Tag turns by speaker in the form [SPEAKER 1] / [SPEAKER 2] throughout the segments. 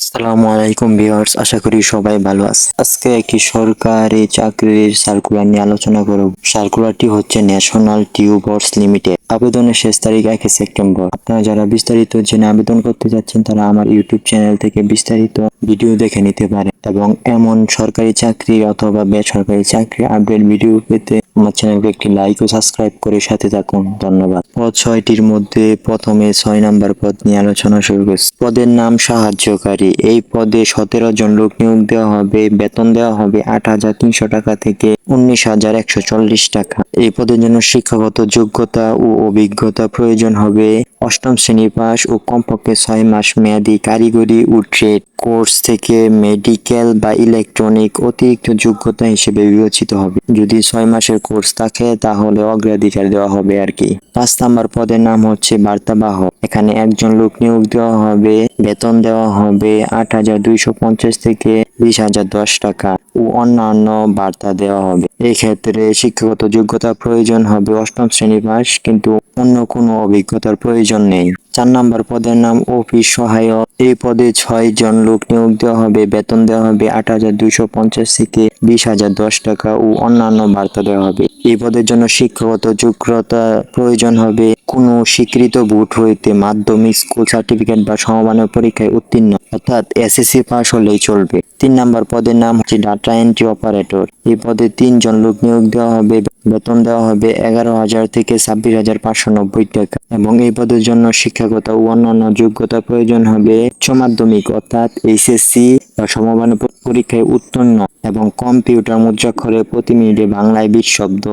[SPEAKER 1] আসসালামু আলাইকুম ভিউয়ার্স, আশা করি সবাই ভালো আছে। আজকে একটি সরকারি চাকরির সার্কুলার নিয়ে আলোচনা করব। সার্কুলারটি হচ্ছে ন্যাশনাল টিউবার্স লিমিটেড আবেদনের শেষ তারিখ এক সেপ্টেম্বর। আপনারা যারা বিস্তারিত জেনে আবেদন করতে যাচ্ছেন, তারা আমার ইউটিউব চ্যানেল থেকে বিস্তারিত ভিডিও দেখে নিতে পারেন। এবং এমন সরকারি চাকরি অথবা বেসরকারি চাকরি আপডেট ভিডিও পেতে আমার চ্যানেলকে একটি লাইক ও সাবস্ক্রাইব করে সাথে থাকুন। ধন্যবাদ। পদ ছয়টির মধ্যে প্রথমে ছয় নাম্বার পদ নিয়ে আলোচনা শুরু করছি। পদের নাম সাহায্যকারী। এই পদে সতেরো জন লোক নিয়োগ দেওয়া হবে, বেতন দেওয়া হবে আট হাজার তিনশো টাকা থেকে উনিশ হাজার একশো চল্লিশ টাকা। এই পদের জন্য শিক্ষাগত যোগ্যতা ও অভিজ্ঞতা প্রয়োজন হবে। অষ্টম শ্রেণি পাস ও কমপক্ষে ছয় মাস মেয়াদী কারিগরি ও ট্রেড কোর্স থেকে মেডিকেল বা ইলেকট্রনিক অতিরিক্ত যোগ্যতা হিসেবে বিবেচিত হবে। যদি ছয় মাসের কোর্স থাকে, তাহলে অগ্রাধিকার দেওয়া হবে আর কি। পাঁচ নাম্বার পদের নাম হচ্ছে বার্তাবাহক। এখানে একজন লোক নিয়োগ দেওয়া হবে, বেতন দেওয়া হবে আট হাজার দুইশো পঞ্চাশ থেকে বিশ হাজার দশ টাকা ও অন্যান্য বার্তা দেওয়া হবে। এই ক্ষেত্রে শিক্ষাগত যোগ্যতা প্রয়োজন হবে অষ্টম শ্রেণি পাস কিন্তু অন্য কোনো অভিজ্ঞতার প্রয়োজন নেই। চার নাম্বার পদের নাম অফিস সহায়ক। এই পদে ছয় জন লোক নিয়োগ দেওয়া হবে, বেতন দেওয়া হবে আট হাজার দুইশো পঞ্চাশ থেকে বিশ হাজার দশ টাকা ও অন্যান্য বার্তা দেওয়া হবে। এই পদের জন্য শিক্ষাগত যোগ্যতা প্রয়োজন হবে। কোনো স্বীকৃত বোর্ড হইতে মাধ্যমিক স্কুল সার্টিফিকেট বা সমমানের পরীক্ষায় উত্তীর্ণ, অর্থাৎ এসএসসি পাস হলেই চলবে। তিন নাম্বার পদের নাম হচ্ছে ডাটা এন্ট্রি অপারেটর এই পদে তিনজন লোক নিয়োগ দেওয়া হবে। বেতন দেওয়া হবে এগারো হাজার থেকে ছাব্বিশ হাজার পাঁচশো নব্বই টাকা। এবং এই পদের জন্য শিক্ষাগত ও অন্যান্য যোগ্যতা প্রয়োজন হবে উচ্চ মাধ্যমিক, অর্থাৎ এইচএসসি বা সমমানের প- পরীক্ষায় উত্তীর্ণ এবং কম্পিউটার মুদ্রাক্ষরে প্রতি মিনিটে বাংলায় বিশ শব্দ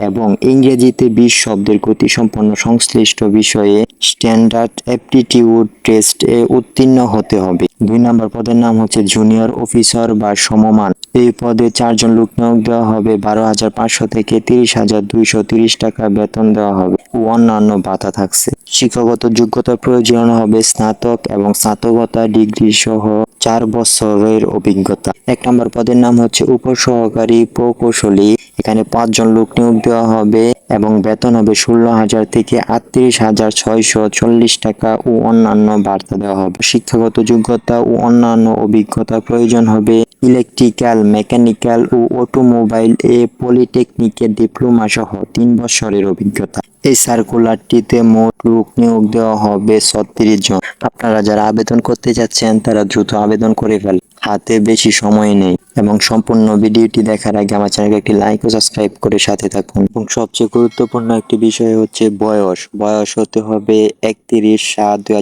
[SPEAKER 1] এবং ইংরেজিতে বিশ শব্দের গতিসম্পন্ন সংশ্লিষ্ট বিষয়ে স্ট্যান্ডার্ড অ্যাপটিটিউড টেস্ট এ উত্তীর্ণ হতে হবে। দুই নম্বর পদের নাম হচ্ছে জুনিয়র অফিসার বা সমমান। এই পদে চারজন লোক নিয়োগ দেওয়া হবে। বারো হাজার পাঁচশো থেকে তিরিশ হাজার দুইশো তিরিশ টাকা বেতন দেওয়া হবে ও অন্যান্য ভাতা থাকছে। শিক্ষাগত যোগ্যতার প্রয়োজন হবে স্নাতক এবং স্নাতকতা ডিগ্রি সহ চার বছরের অভিজ্ঞতা। এক নম্বর পদের নাম হচ্ছে উপসহকারী প্রকৌশলী। এখানে পাঁচজন লোক নিয়োগ দেওয়া হবে এবং বেতন হবে ষোলো হাজার থেকে আটত্রিশ হাজার ছয়শো চল্লিশ টাকা ও অন্যান্য বার্তা দেওয়া হবে। শিক্ষাগত যোগ্যতা ও অন্যান্য অভিজ্ঞতা প্রয়োজন হবে। ইলেকট্রিক্যাল, মেকানিক্যাল ও অটোমোবাইল এ পলিটেকনিকের ডিপ্লোমা সহ তিন বছরের অভিজ্ঞতা। এই সার্কুলারটিতে মোট লোক নিয়োগ দেওয়া হবে ছত্রিশ জন। আপনারা যারা আবেদন করতে যাচ্ছেন, তারা দ্রুত আবেদন করে ফেল হাতে বেশি সময় নেই এবং সম্পূর্ণ ভিডিওটি দেখার আগে আমার চ্যানেলকে একটি লাইক ও সাবস্ক্রাইব করে সাথে থাকুন। এবং সবচেয়ে গুরুত্বপূর্ণ একটি বিষয় হচ্ছে বয়স। বয়স হতে হবে একত্রিশ সাত দুই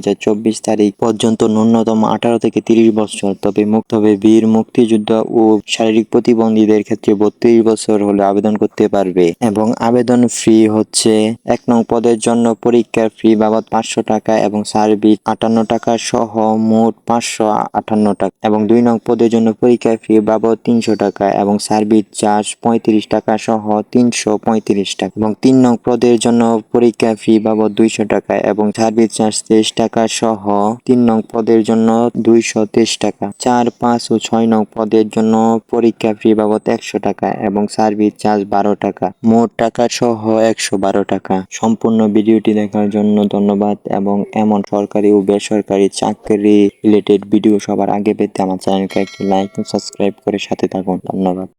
[SPEAKER 1] তারিখ পর্যন্ত ন্যূনতম আঠারো থেকে তিরিশ বছর। তবে মুক্ত হবে বীর, মুক্তিযোদ্ধা ও শারীরিক প্রতিবন্ধীদের ক্ষেত্রে বত্রিশ বছর হলে আবেদন করতে পারবে। এবং আবেদন ফি হচ্ছে এক নং পদের জন্য পরীক্ষার ফি বাবদ পাঁচশো টাকা এবং সার্ভিস আটান্ন টাকা সহ মোট পাঁচশো আটান্ন টাকা এবং দুই নং পদের জন্য পরীক্ষার ফি বাবদ তিনশো টাকা এবং সার্ভিস চার্জ পঁয়ত্রিশ টাকা সহ তিনশো পঁয়ত্রিশ টাকা এবং তিন নং পদের জন্য পরীক্ষার ফি বাবদ দুইশো টাকা এবং সার্ভিস চার্জ তেইশ টাকা সহ তিন নং পদের জন্য দুইশো তেইশ টাকা। চার, পাঁচ ও ছয় নং পদের জন্য পরীক্ষা ফি বাবদ একশো টাকা এবং সার্ভিস চার্জ বারো টাকা। মোট টাকা সহ একশো বারো টাকা। সম্পূর্ণ ভিডিওটি দেখার জন্য ধন্যবাদ এবং এমন সরকারি ও বেসরকারি চাকরি রিলেটেড ভিডিও সবার আগে পেতে আমার চ্যানেলকে একটি লাইক ও সাবস্ক্রাইব করে সাথে থাকুন। ধন্যবাদ।